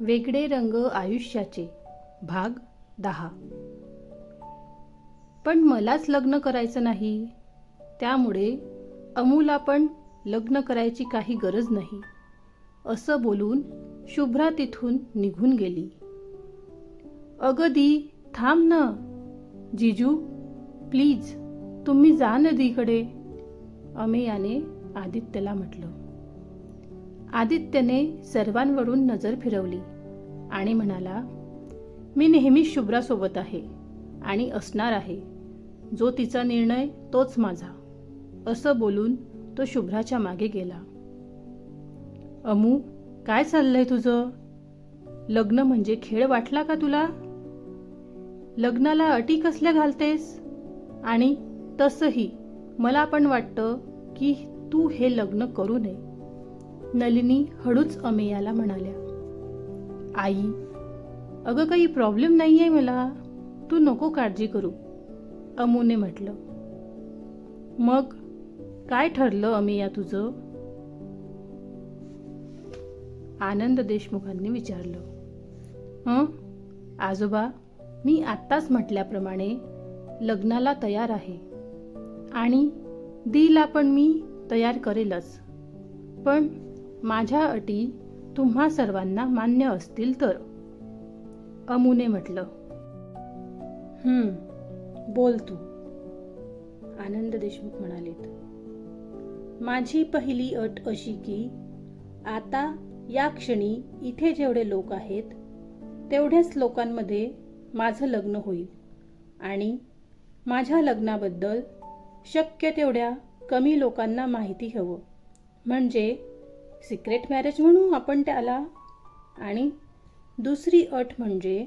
वेगळे रंग आयुष्याचे. भाग दहा. पण मलाच लग्न करायचं नाही. त्यामुळे अमूला पण लग्न करायची काही गरज नाही. असं बोलून शुभ्रा तिथून निघून गेली. अगदी थांब ना. जिजू प्लीज तुम्ही जा नदीकडे अमेयाने आदित्यला म्हटलं. आदित्यने सर्वांवरून नजर फिरवली. आणि म्हणाला मी नेहमी शुभ्रासोबत आहे आणि असणार आहे. जो तिचा निर्णय तोच माझा. असं बोलून तो शुभ्राच्या मागे गेला. अमू काय चाललंय तुझं? लग्न म्हणजे खेळ वाटला का तुला? लग्नाला अटी कसल्या घालतेस? आणि तसंही मला पण वाटतं की तू हे लग्न करू नये. नलिनी हळूच अमेयाला म्हणाल्या आई अगं काही प्रॉब्लेम नाही आहे मला. तू नको काळजी करू अमूने म्हटलं. मग काय ठरलं अमेया तुझं? आनंद देशमुखांनी विचारलं. हं? आजोबा मी आत्ताच म्हटल्याप्रमाणे लग्नाला तयार आहे. आणि दीला पण मी तयार करेलच. पण माझ्या अटी तुम्हा सर्वांना मान्य असतील तर. अमूने म्हटलं हम्म बोल तू. आनंद देशमुख म्हणालेत माझी पहिली अट अशी की आता या क्षणी इथे जेवढे लोक आहेत तेवढ्याच लोकांमध्ये माझं लग्न होईल आणि माझ्या लग्नाबद्दल शक्य तेवढ्या कमी लोकांना माहिती हवं. म्हणजे सिक्रेट मॅरेज म्हणू आपण त्याला? आणि दुसरी अट म्हणजे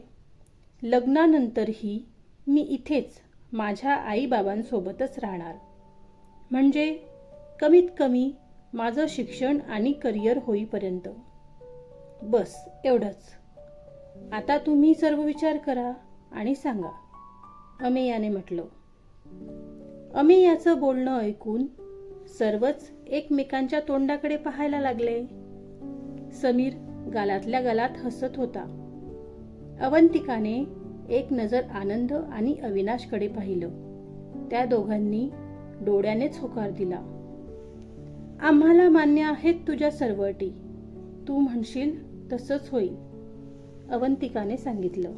लग्नानंतरही मी इथेच माझ्या आईबाबांसोबतच राहणार. म्हणजे कमीत कमी माझं शिक्षण आणि करिअर होईपर्यंत. बस एवढंच. आता तुम्ही सर्व विचार करा आणि सांगा. अमेयाने म्हटलं. अमेयाचं बोलणं ऐकून सर्वच एकमेकांच्या तोंडाकडे पाहायला लागले. समीर गालातल्या गालात हसत होता. अवंतिकाने एक नजर आनंद आणि अविनाशकडे पाहिलं. त्या दोघांनी डोळ्यानेच होकार दिला. आम्हाला मान्य आहेत तुझ्या सर्व अटी. तू म्हणशील तसंच होईल अवंतिकाने सांगितलं.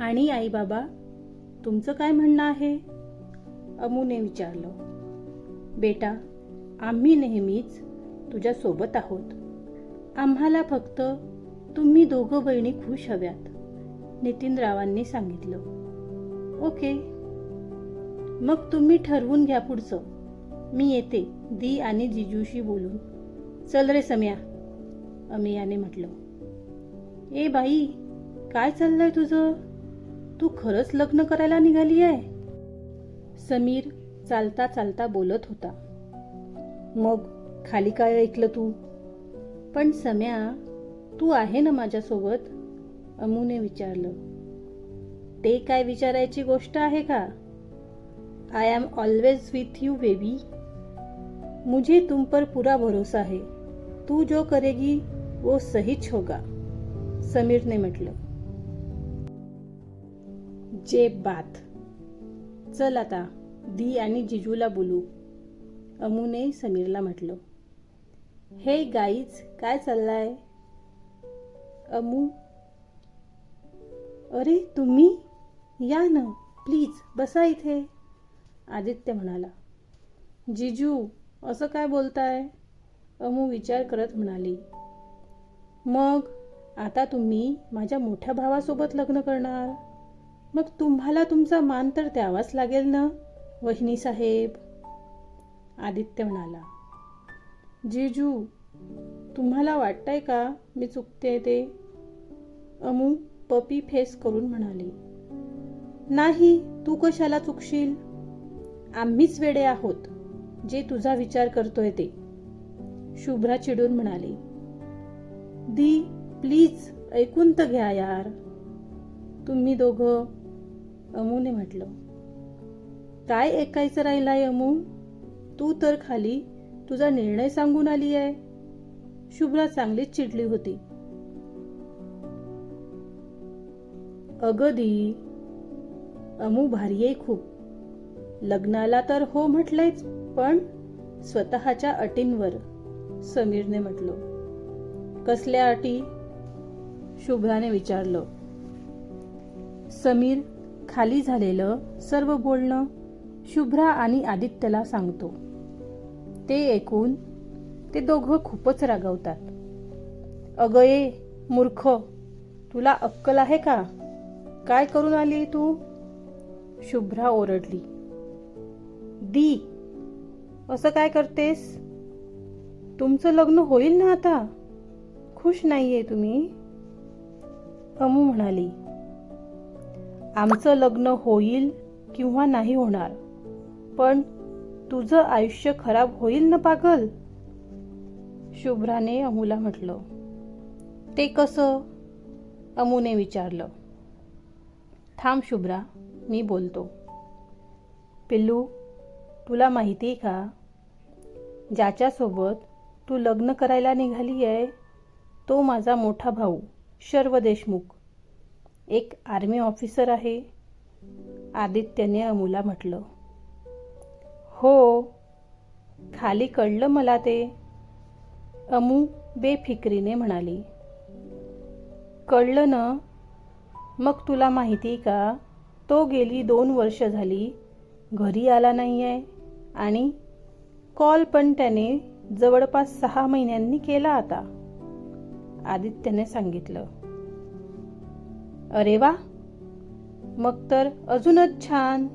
आणि आई बाबा तुमचं काय म्हणणं आहे? अमूने विचारलं. बेटा आम्ही नेहमीच तुझ्यासोबत आहोत. आम्हाला फक्त तुम्ही दोघं बहिणी खुश हव्यात नितीनरावांनी सांगितलं. ओके. मग तुम्ही ठरवून घ्या पुढचं. मी येते दी आणि जिजूशी बोलून. चल रे सम्या अमियाने म्हटलं. ए बाई काय चाललंय तुझं? तू खरंच लग्न करायला निघाली आहे? समीर चालता चालता बोलत होता. मग खाली काय ऐकलं तू? पण सम्या तू आहे ना माझ्यासोबत? अमूने विचारलं. ते काय विचारायची गोष्ट आहे का? I am always with you baby मुझे तुम पर पूरा भरोसा है. तू जो करेगी वो सहीच होगा समीरने म्हटलं. जे बात. चल आता. दी आणि जिजूला बोलू. अमूने समीरला म्हटलं हे गाईज काय चाललाय? अमू अरे तुम्ही? या ना प्लीज बसा इथे. आदित्य म्हणाला जिजू असं काय बोलताय? अमू विचार करत म्हणाली मग आता तुम्ही माझ्या मोठ्या भावासोबत लग्न करणार. मग तुम्हाला तुमचा मान तर द्यावाच लागेल ना? वहिनी साहेब आदित्य म्हणाला जीजू तुम्हाला वाटतंय का मी चुकते ते? अमू पपी फेस करून म्हणाली नाही तू कशाला चुकशील? आम्हीच वेडे आहोत जे तुझा विचार करतोय ते. शुभ्रा चिडून म्हणाली दी प्लीज ऐकून तर घ्या यार. तुम्ही दोघं अमूने म्हटलं काय ऐकायचं राहिलाय अमू? तू तर खाली तुझा निर्णय सांगून आली आहे. शुभ्रा चांगलीच चिडली होती. अगदी अमू भारी आहे खूप. लग्नाला तर हो म्हटलंयच पण स्वतःच्या अटींवर समीरने म्हटलं. कसल्या अटी? शुभ्राने विचारलं. समीर खाली झालेलं सर्व बोलणं शुभ्रा आणि आदित्यला सांगतो. ते ऐकून ते दोघं खूपच रागावतात. अगं ये मूर्ख तुला अक्कल आहे का? काय करून आली तू? शुभ्रा ओरडली. दी असं काय करतेस? तुमचं लग्न होईल ना आता? खुश नाहीये तुम्ही? अमू म्हणाली. आमचं लग्न होईल किंवा नाही होणार. पण तुझं आयुष्य खराब होईल ना पागल? शुभ्राने अमूला म्हटलं. ते कसं? अमूने विचारलं. थांब शुभ्रा मी बोलतो. पिल्लू तुला माहिती आहे का? ज्याच्यासोबत तू लग्न करायला निघाली आहे तो माझा मोठा भाऊ शर्व देशमुख. एक आर्मी ऑफिसर आहे. आदित्यने अमूला म्हटलं. हो. खाली कळलं मला ते. अमू बेफिक्रीने म्हणाली. कळलं ना? मग तुला माहिती का? तो गेली दोन वर्ष झाली. घरी आला नाही आहे आणि कॉल पण त्याने जवळपास सहा महिन्यांनी केला आता. आदित्यने सांगितलं. अरे वा! मग तर अजूनच छान.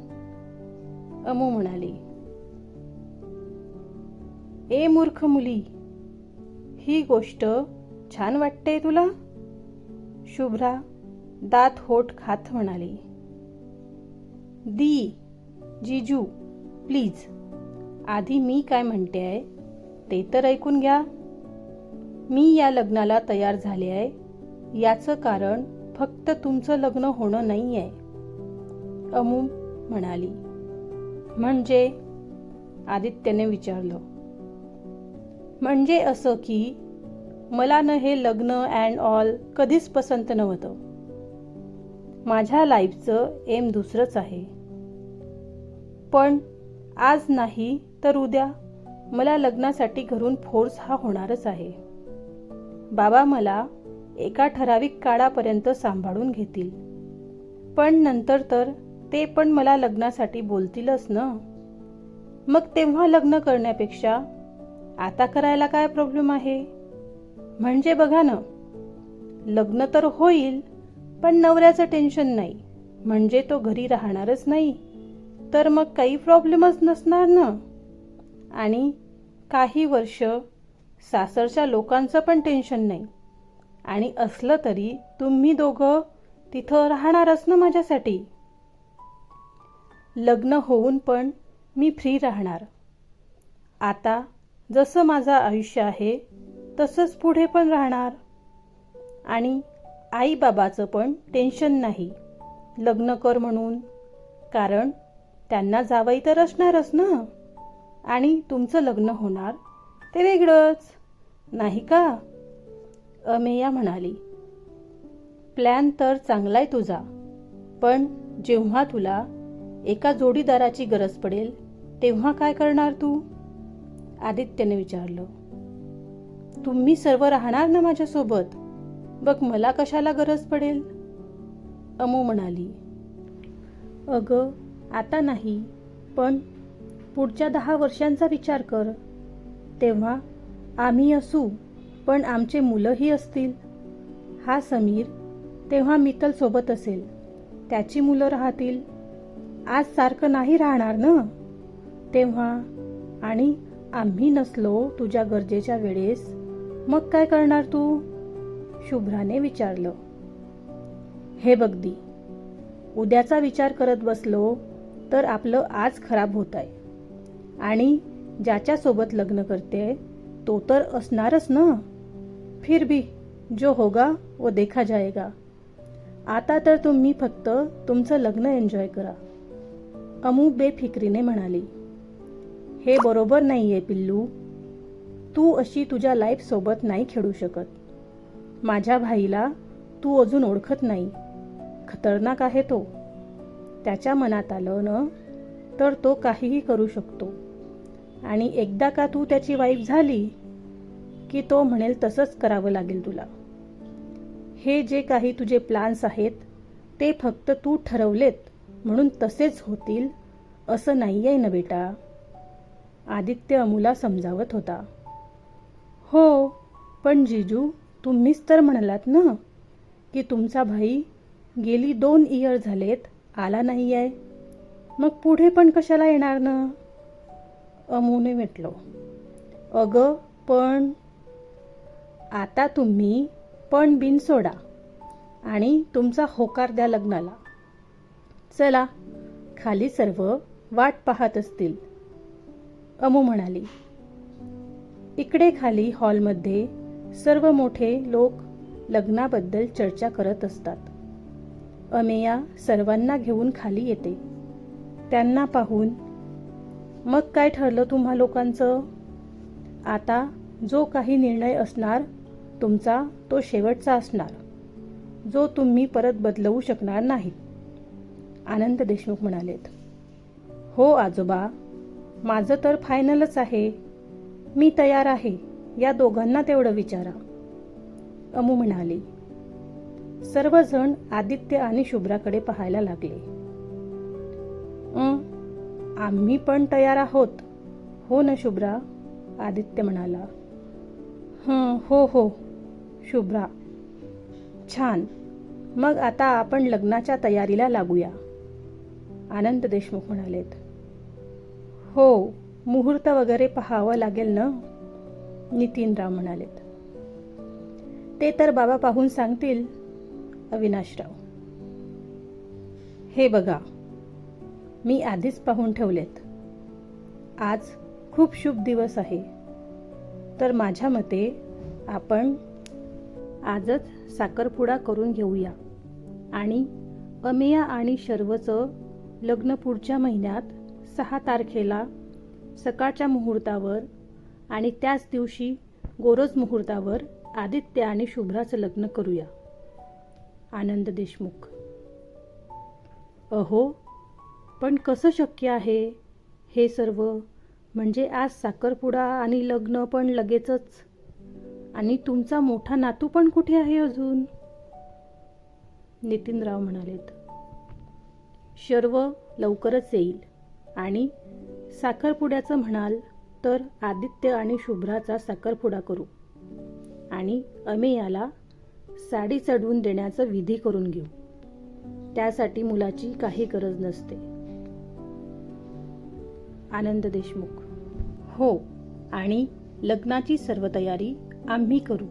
अमू म्हणाली. ए मूर्ख मुली ही गोष्ट छान वाटते तुला? शुभ्रा दात होठ खात म्हणाली. दी जीजू प्लीज आधी मी काय म्हणते आहे ते तर ऐकून घ्या. मी या लग्नाला तयार झाले आहे याचं कारण फक्त तुमचं लग्न होणं नाही आहे अमू म्हणाली. म्हणजे? आदित्यने विचारलं. म्हणजे असं की मला न हे लग्न अँड ऑल कधीच पसंत नव्हतं. माझ्या लाईफचं एम दुसरंच आहे. पण आज नाही तर उद्या मला लग्नासाठी घरून फोर्स हा होणारच आहे. बाबा मला एका ठराविक काळापर्यंत सांभाळून घेतील. पण नंतर तर ते पण मला लग्नासाठी बोलतीलच ना? मग तेव्हा लग्न करण्यापेक्षा आता करायला काय प्रॉब्लेम आहे? म्हणजे बघा ना लग्न तर होईल पण नवऱ्याचं टेन्शन नाही. म्हणजे तो घरी राहणारच नाही. तर मग काही प्रॉब्लेमच नसणार ना? आणि काही वर्ष सासरच्या लोकांचं पण टेन्शन नाही. आणि असलं तरी तुम्ही दोघं तिथं राहणारच ना माझ्यासाठी. लग्न होऊन पण मी फ्री राहणार. आता जसं माझं आयुष्य आहे तसंच पुढे पण राहणार. आणि आईबाबाचं पण टेन्शन नाही. लग्न कर म्हणून. कारण त्यांना जावई तर असणारच ना? आणि तुमचं लग्न होणार ते वेगळंच. नाही का? अमेया म्हणाली. प्लॅन तर चांगला आहे तुझा. पण जेव्हा तुला एका जोडीदाराची गरज पडेल तेव्हा काय करणार तू? आदित्यने विचारलं तुम्ही सर्व राहणार ना माझ्यासोबत बघ मला कशाला गरज पडेल? अमू म्हणाली अगं आता नाही पण पुढच्या दहा वर्षांचा विचार कर. तेव्हा आम्ही असू पण आमचे मुलंही असतील. हा समीर तेव्हा मितल सोबत असेल. त्याची मुलं राहतील. आज सारखं नाही राहणार ना? तेव्हा आणि आम्ही नसलो तुझ्या गरजेच्या वेळेस. मग काय करणार तू? शुभ्राने विचारलं. हे बगदी उद्याचा विचार करत बसलो तर आपलं आज खराब होत आहे आणि ज्याच्यासोबत लग्न करते तो तर असणारच ना? फिर भी जो होगा वो देखा जाएगा. आता तर तुम्ही फक्त तुमचं लग्न एन्जॉय करा. अमू बेफिक्रीने म्हणाली. हे बरोबर नाही आहे पिल्लू. तू अशी तुझ्या लाईफसोबत नाही खेळू शकत. माझ्या भाईला तू अजून ओळखत नाही. खतरनाक आहे तो. त्याच्या मनात आलं न तर तो काहीही करू शकतो. आणि एकदा का तू त्याची वाईफ झाली की तो म्हणेल तसंच करावं लागेल तुला. हे जे काही तुझे प्लान्स आहेत ते फक्त तू ठरवलेत म्हणून तसेच होतील असं नाही आहे ना बेटा. आदित्य अमुला समजावत होता. हो पण जिजू तुम्हीच तर म्हणालात ना की तुमचा भाई गेली दोन इयर झालेत आला नाही आहे मग पुढे पण कशाला येणार ना? अमूने म्हटलो. अगं पण आता तुम्ही पण बिन सोडा आणि तुमचा होकार द्या लग्नाला. चला खाली सर्व वाट पाहत असतील. अमू म्हणाली इकडे खाली हॉलमध्ये सर्व मोठे लोक लग्नाबद्दल चर्चा करत असतात. अमेया सर्वांना घेऊन खाली येते. त्यांना पाहून मग काय ठरलं तुम्हा लोकांचं? आता जो काही निर्णय असणार तुमचा तो शेवटचा असणार. जो तुम्ही परत बदलवू शकणार नाहीत आनंद देशमुख म्हणालेत हो आजोबा माझं तर फायनलच आहे. मी तयार आहे. या दोघांना तेवढं विचारा. अमू म्हणाली. सर्वजण आदित्य आणि शुभ्राकडे पाहायला लागले. आम्ही पण तयार आहोत. हो ना शुभ्रा आदित्य म्हणाला. हं हो हो शुभ्रा. छान. मग आता आपण लग्नाच्या तयारीला लागूया. आनंद देशमुख म्हणालेत. हो मुहूर्त वगैरे पाहावं लागेल ना? नितीनराव म्हणालेत. ते तर बाबा पाहून सांगतील अविनाशराव. हे बघा मी आधीच पाहून ठेवलेत. आज खूप शुभ दिवस आहे. तर माझ्या मते आपण आजच साखरपुडा करून घेऊया. आणि अमेया आणि शर्वचं लग्न पुढच्या महिन्यात सहा तारखेला सकाळच्या मुहूर्तावर आणि त्याच दिवशी गोरज मुहूर्तावर आदित्य आणि शुभ्राचं लग्न करूया. आनंद देशमुख. अहो पण कसं शक्य आहे? हे सर्व म्हणजे आज साखरपुडा आणि लग्न पण लगेचच. आणि तुमचा मोठा नातू पण कुठे आहे अजून? नितीनराव म्हणालेत. शर्व लवकरच येईल. आणि साखरपुड्याचं म्हणाल तर आदित्य आणि शुभ्राचा साखरपुडा करू आणि अमेयाला साडी चढवून देण्याचा विधी करून घेऊ. त्यासाठी मुलाची काही गरज नसते. आनंद देशमुख. हो आणि लग्नाची सर्व तयारी आम्ही करू.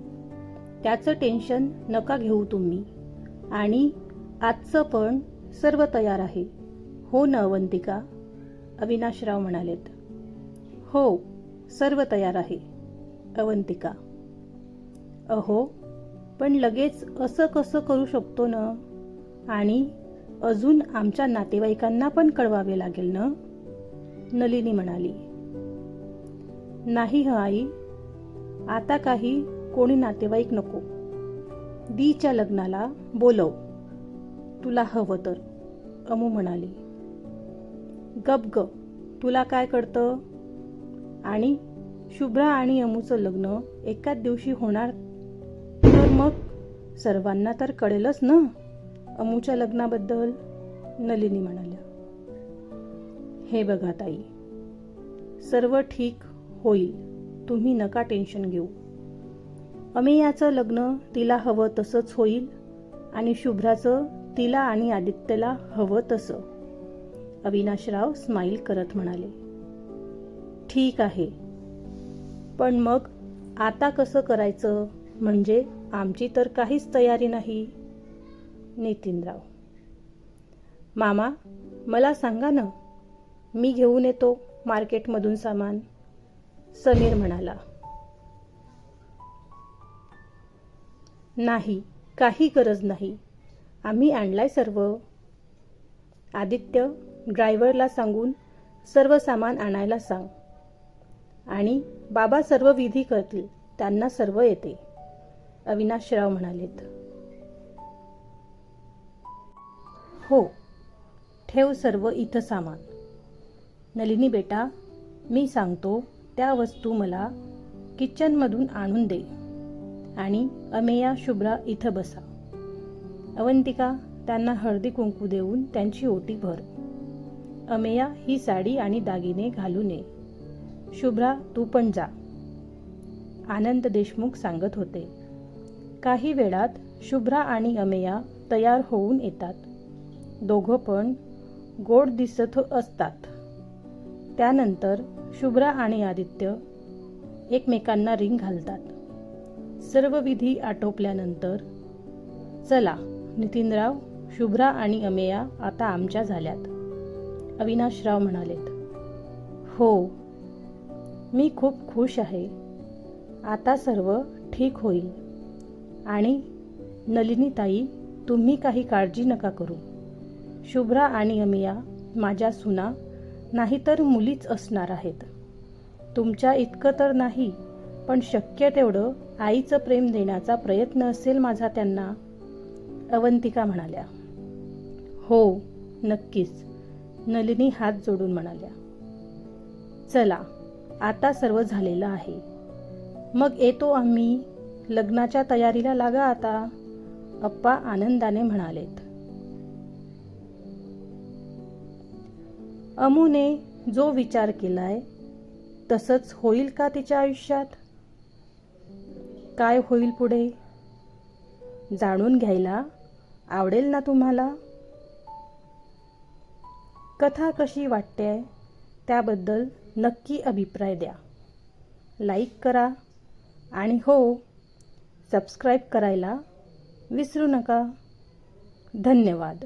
त्याचं टेन्शन नका घेऊ तुम्ही. आणि आजचं पण सर्व तयार आहे. हो न अवंतिका? अविनाशराव म्हणालेत. हो सर्व तयार आहे अवंतिका. अहो पण लगेच असं कसं करू शकतो ना? आणि अजून आमच्या नातेवाईकांना पण कळवावे लागेल ना? नलिनी म्हणाली. नाही ह आई. आता काही कोणी नातेवाईक नको. दीच्या लग्नाला बोलव. तुला हवं तर अमू म्हणाली. गप ग तुला काय कळतं? आणि शुभ्रा आणि अमूचं लग्न एकाच दिवशी होणार? तर मग? सर्वांना तर कळेलच ना? अमूच्या लग्नाबद्दल? नलिनी म्हणाल्या. हे बघा ताई सर्व ठीक होईल तुम्ही नका टेन्शन घेऊ. अमेयाचं लग्न तिला हवं तसंच होईल आणि शुभ्राचं तिला आणि आदित्यला हवं तसं. अविनाशराव स्माईल करत म्हणाले. ठीक आहे. पण मग आता कसं करायचं? म्हणजे आमची तर काहीच तयारी नाही. नितीनराव. मामा मला सांगा ना. मी घेऊन येतो मार्केटमधून सामान. समीर म्हणाला. नाही काही गरज नाही. आम्ही आणलाय सर्व. आदित्य ड्रायव्हरला सांगून सर्व सामान आणायला सांग. आणि बाबा सर्व विधी करतील त्यांना सर्व येते अविनाशराव म्हणालेत. हो ठेव सर्व इथं सामान. नलिनी बेटा मी सांगतो त्या वस्तू मला किचनमधून आणून दे. आणि अमेया शुभ्रा इथं बसा. अवंतिका त्यांना हळदी कुंकू देऊन त्यांची ओटी भर. अमेया ही साडी आणि दागिने घालू नये. शुभ्रा तू पण जा. आनंद देशमुख सांगत होते. काही वेळात शुभ्रा आणि अमेया तयार होऊन येतात. दोघं पण गोड दिसत असतात. त्यानंतर शुभ्रा आणि आदित्य एकमेकांना रिंग घालतात. सर्व विधी आटोपल्यानंतर चला नितीनराव शुभ्रा आणि अमेया आता आमच्या झाल्यात. अविनाशराव म्हणालेत. हो मी खूप खुश आहे. आता सर्व ठीक होईल. आणि नलिनीताई तुम्ही काही काळजी नका करू. शुभ्रा आणि अमिया माझ्या सुना नाहीतर मुलीच असणार आहेत. तुमच्या इतकं तर नाही पण शक्य तेवढं आईचं प्रेम देण्याचा प्रयत्न असेल माझा त्यांना. अवंतिका म्हणाल्या. हो नक्कीच. नलिनी हात जोडून म्हणाल्या चला आता सर्व झालेलं आहे. मग येतो आम्ही. लग्नाच्या तयारीला लागा आता. अप्पा आनंदाने म्हणालेत. अमुने जो विचार केलाय तसंच होईल का तिच्या आयुष्यात? काय होईल पुढे? जाणून घ्यायला आवडेल ना तुम्हाला? कथा कशी वाटते त्याबद्दल नक्की अभिप्राय द्या. लाईक करा आणि हो सबस्क्राईब करायला विसरू नका. धन्यवाद.